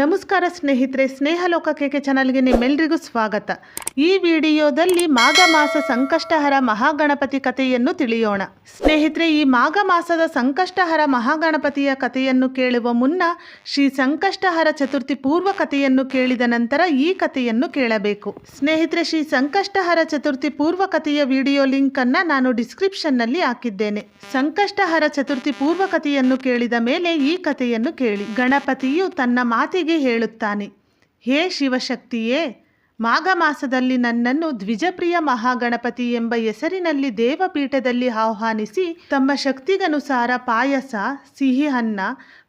ನಮಸ್ಕಾರ ಸ್ನೇಹಿತರೆ ಸ್ನೇಹ ಲೋಕಕ್ಕೆ ಚಾನಲ್ಗೆ ನಿಮ್ಮೆಲ್ಲರಿಗೂ ಸ್ವಾಗತ. ಈ ವಿಡಿಯೋದಲ್ಲಿ ಮಾಘ ಮಾಸ ಸಂಕಷ್ಟಹರ ಮಹಾಗಣಪತಿ ಕಥೆಯನ್ನು ತಿಳಿಯೋಣ. ಸ್ನೇಹಿತರೆ, ಈ ಮಾಘ ಮಾಸದ ಸಂಕಷ್ಟಹರ ಮಹಾಗಣಪತಿಯ ಕಥೆಯನ್ನು ಕೇಳುವ ಮುನ್ನ ಶ್ರೀ ಸಂಕಷ್ಟಹರ ಚತುರ್ಥಿ ಪೂರ್ವ ಕಥೆಯನ್ನು ಕೇಳಿದ ನಂತರ ಈ ಕಥೆಯನ್ನು ಕೇಳಬೇಕು. ಸ್ನೇಹಿತರೆ, ಶ್ರೀ ಸಂಕಷ್ಟಹರ ಚತುರ್ಥಿ ಪೂರ್ವ ಕಥೆಯ ವಿಡಿಯೋ ಲಿಂಕ್ ಅನ್ನ ನಾನು ಡಿಸ್ಕ್ರಿಪ್ಷನ್ನಲ್ಲಿ ಹಾಕಿದ್ದೇನೆ. ಸಂಕಷ್ಟಹರ ಚತುರ್ಥಿ ಪೂರ್ವ ಕಥೆಯನ್ನು ಕೇಳಿದ ಮೇಲೆ ಈ ಕಥೆಯನ್ನು ಕೇಳಿ. ಗಣಪತಿಯು ತನ್ನ ಮಾತಿಗೆ ಹೇಳುತ್ತಾನೆ, ಹೇ ಶಿವಶಕ್ತಿಯೇ ಮಾಘ ಮಾಸದಲ್ಲಿ ನನ್ನನ್ನು ದ್ವಿಜಪ್ರಿಯ ಮಹಾಗಣಪತಿ ಎಂಬ ಹೆಸರಿನಲ್ಲಿ ದೇವಪೀಠದಲ್ಲಿ ಆಹ್ವಾನಿಸಿ, ತಮ್ಮ ಶಕ್ತಿಗನುಸಾರ ಪಾಯಸ, ಸಿಹಿ ಅನ್ನ,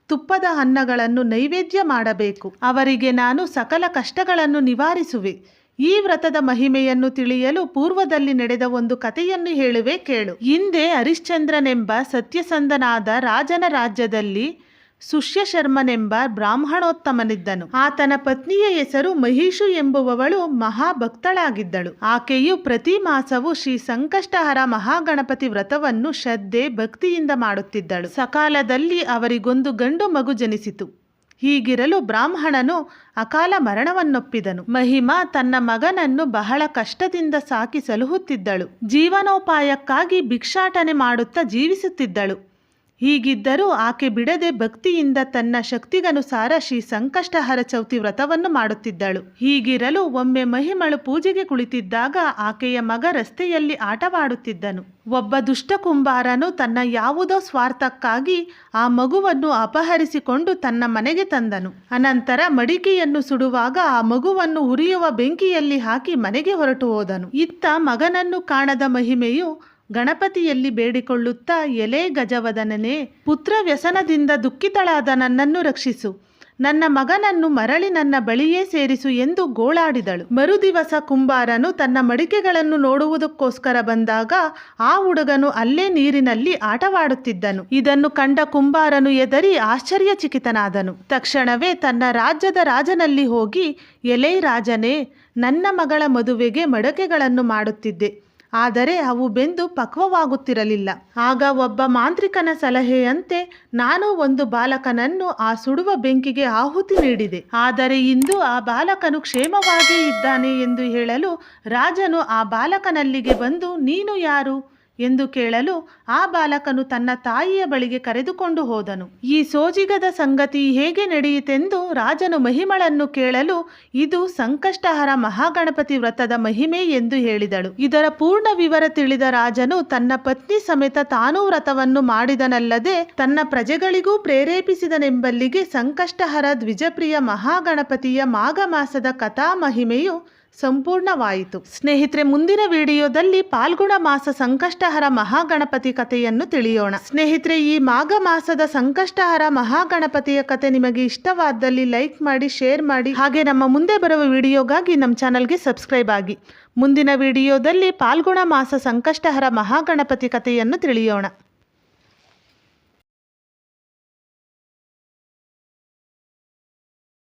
ತುಪ್ಪದ ಅನ್ನಗಳನ್ನು ನೈವೇದ್ಯ ಮಾಡಬೇಕು. ಅವರಿಗೆ ನಾನು ಸಕಲ ಕಷ್ಟಗಳನ್ನು ನಿವಾರಿಸುವೆ. ಈ ವ್ರತದ ಮಹಿಮೆಯನ್ನು ತಿಳಿಯಲು ಪೂರ್ವದಲ್ಲಿ ನಡೆದ ಒಂದು ಕಥೆಯನ್ನು ಹೇಳುವೆ ಕೇಳು. ಹಿಂದೆ ಹರಿಶ್ಚಂದ್ರನೆಂಬ ಸತ್ಯಸಂಧನಾದ ರಾಜನ ರಾಜ್ಯದಲ್ಲಿ ಸುಷ್ಯಶರ್ಮನೆಂಬ ಬ್ರಾಹ್ಮಣೋತ್ತಮನಿದ್ದನು. ಆತನ ಪತ್ನಿಯ ಹೆಸರು ಮಹಿಷು ಎಂಬುವವಳು ಮಹಾಭಕ್ತಳಾಗಿದ್ದಳು. ಆಕೆಯು ಪ್ರತಿ ಮಾಸವು ಶ್ರೀ ಸಂಕಷ್ಟಹರ ಮಹಾಗಣಪತಿ ವ್ರತವನ್ನು ಶ್ರದ್ಧೆ ಭಕ್ತಿಯಿಂದ ಮಾಡುತ್ತಿದ್ದಳು. ಸಕಾಲದಲ್ಲಿ ಅವರಿಗೊಂದು ಗಂಡು ಮಗು ಜನಿಸಿತು. ಹೀಗಿರಲು ಬ್ರಾಹ್ಮಣನು ಅಕಾಲ ಮರಣವನ್ನೊಪ್ಪಿದನು. ಮಹಿಮಾ ತನ್ನ ಮಗನನ್ನು ಬಹಳ ಕಷ್ಟದಿಂದ ಸಾಕಿ ಸಲಹುತ್ತಿದ್ದಳು ಜೀವನೋಪಾಯಕ್ಕಾಗಿ ಭಿಕ್ಷಾಟನೆ ಮಾಡುತ್ತಾ ಜೀವಿಸುತ್ತಿದ್ದಳು. ಹೀಗಿದ್ದರೂ ಆಕೆ ಬಿಡದೆ ಭಕ್ತಿಯಿಂದ ತನ್ನ ಶಕ್ತಿಗನುಸಾರ ಶ್ರೀ ಸಂಕಷ್ಟಹರ ಚೌತಿ ವ್ರತವನ್ನು ಮಾಡುತ್ತಿದ್ದಳು. ಹೀಗಿರಲು ಒಮ್ಮೆ ಮಹಿಮಳು ಪೂಜೆಗೆ ಕುಳಿತಿದ್ದಾಗ ಆಕೆಯ ಮಗ ರಸ್ತೆಯಲ್ಲಿ ಆಟವಾಡುತ್ತಿದ್ದನು. ಒಬ್ಬ ದುಷ್ಟ ಕುಂಬಾರನು ತನ್ನ ಯಾವುದೋ ಸ್ವಾರ್ಥಕ್ಕಾಗಿ ಆ ಮಗುವನ್ನು ಅಪಹರಿಸಿಕೊಂಡು ತನ್ನ ಮನೆಗೆ ತಂದನು. ಅನಂತರ ಮಡಿಕೆಯನ್ನು ಸುಡುವಾಗ ಆ ಮಗುವನ್ನು ಉರಿಯುವ ಬೆಂಕಿಯಲ್ಲಿ ಹಾಕಿ ಮನೆಗೆ ಹೊರಟು ಹೋದನು. ಇತ್ತ ಮಗನನ್ನು ಕಾಣದ ಮಹಿಮೆಯು ಗಣಪತಿಯಲ್ಲಿ ಬೇಡಿಕೊಳ್ಳುತ್ತಾ ಎಲೆ ಗಜವದನನೇ, ಪುತ್ರ ವ್ಯಸನದಿಂದ ದುಃಖಿತಳಾದ ನನ್ನನ್ನು ರಕ್ಷಿಸು. ನನ್ನ ಮಗನನ್ನು ಮರಳಿ ನನ್ನ ಬಳಿಯೇ ಸೇರಿಸು ಎಂದು ಗೋಳಾಡಿದಳು. ಮರುದಿವಸ ಕುಂಬಾರನು ತನ್ನ ಮಡಿಕೆಗಳನ್ನು ನೋಡುವುದಕ್ಕೋಸ್ಕರ ಬಂದಾಗ ಆ ಹುಡುಗನು ಅಲ್ಲೇ ನೀರಿನಲ್ಲಿ ಆಟವಾಡುತ್ತಿದ್ದನು. ಇದನ್ನು ಕಂಡ ಕುಂಬಾರನು ಎದರಿ ಆಶ್ಚರ್ಯಚಕಿತನಾದನು. ತಕ್ಷಣವೇ ತನ್ನ ರಾಜ್ಯದ ರಾಜನಲ್ಲಿ ಹೋಗಿ, ಎಲೈ ರಾಜನೇ, ನನ್ನ ಮಗಳ ಮದುವೆಗೆ ಮಡಕೆಗಳನ್ನು ಮಾಡುತ್ತಿದ್ದೆ. ಆದರೆ ಅವು ಬೆಂದು ಪಕ್ವವಾಗುತ್ತಿರಲಿಲ್ಲ. ಆಗ ಒಬ್ಬ ಮಾಂತ್ರಿಕನ ಸಲಹೆಯಂತೆ ನಾನು ಒಂದು ಬಾಲಕನನ್ನು ಆ ಸುಡುವ ಬೆಂಕಿಗೆ ಆಹುತಿ ನೀಡಿದೆ. ಆದರೆ ಇಂದು ಆ ಬಾಲಕನು ಕ್ಷೇಮವಾಗಿ ಇದ್ದಾನೆ ಎಂದು ಹೇಳಲು ರಾಜನು ಆ ಬಾಲಕನಲ್ಲಿಗೆ ಬಂದು, ನೀನು ಯಾರು? ಎಂದು ಕೇಳಲು ಆ ಬಾಲಕನು ತನ್ನ ತಾಯಿಯ ಬಳಿಗೆ ಕರೆದುಕೊಂಡು ಹೋದನು. ಈ ಸೋಜಿಗದ ಸಂಗತಿ ಹೇಗೆ ನಡೆಯಿತೆಂದು ರಾಜನು ಮಹಿಮಳನ್ನು ಕೇಳಲು ಇದು ಸಂಕಷ್ಟಹರ ಮಹಾಗಣಪತಿ ವ್ರತದ ಮಹಿಮೆ ಎಂದು ಹೇಳಿದಳು. ಇದರ ಪೂರ್ಣ ವಿವರ ತಿಳಿದ ರಾಜನು ತನ್ನ ಪತ್ನಿ ಸಮೇತ ತಾನೂ ವ್ರತವನ್ನು ಮಾಡಿದನಲ್ಲದೆ ತನ್ನ ಪ್ರಜೆಗಳಿಗೂ ಪ್ರೇರೇಪಿಸಿದನೆಂಬಲ್ಲಿಗೆ ಸಂಕಷ್ಟಹರ ದ್ವಿಜಪ್ರಿಯ ಮಹಾಗಣಪತಿಯ ಮಾಘ ಮಾಸದ ಕಥಾ ಮಹಿಮೆಯು ಸಂಪೂರ್ಣವಾಯಿತು. ಸ್ನೇಹಿತರೆ, ಮುಂದಿನ ವಿಡಿಯೋದಲ್ಲಿ ಪಾಲ್ಗುಣ ಮಾಸ ಸಂಕಷ್ಟಹರ ಮಹಾಗಣಪತಿ ಕಥೆಯನ್ನು ತಿಳಿಯೋಣ. ಸ್ನೇಹಿತರೆ, ಈ ಮಾಘ ಮಾಸದ ಸಂಕಷ್ಟಹರ ಮಹಾಗಣಪತಿಯ ಕಥೆ ನಿಮಗೆ ಇಷ್ಟವಾದಲ್ಲಿ ಲೈಕ್ ಮಾಡಿ, ಶೇರ್ ಮಾಡಿ, ಹಾಗೆ ನಮ್ಮ ಮುಂದೆ ಬರುವ ವಿಡಿಯೋಗಾಗಿ ನಮ್ಮ ಚಾನಲ್ಗೆ ಸಬ್ಸ್ಕ್ರೈಬ್ ಆಗಿ. ಮುಂದಿನ ವಿಡಿಯೋದಲ್ಲಿ ಪಾಲ್ಗುಣ ಮಾಸ ಸಂಕಷ್ಟಹರ ಮಹಾಗಣಪತಿ ಕಥೆಯನ್ನು ತಿಳಿಯೋಣ.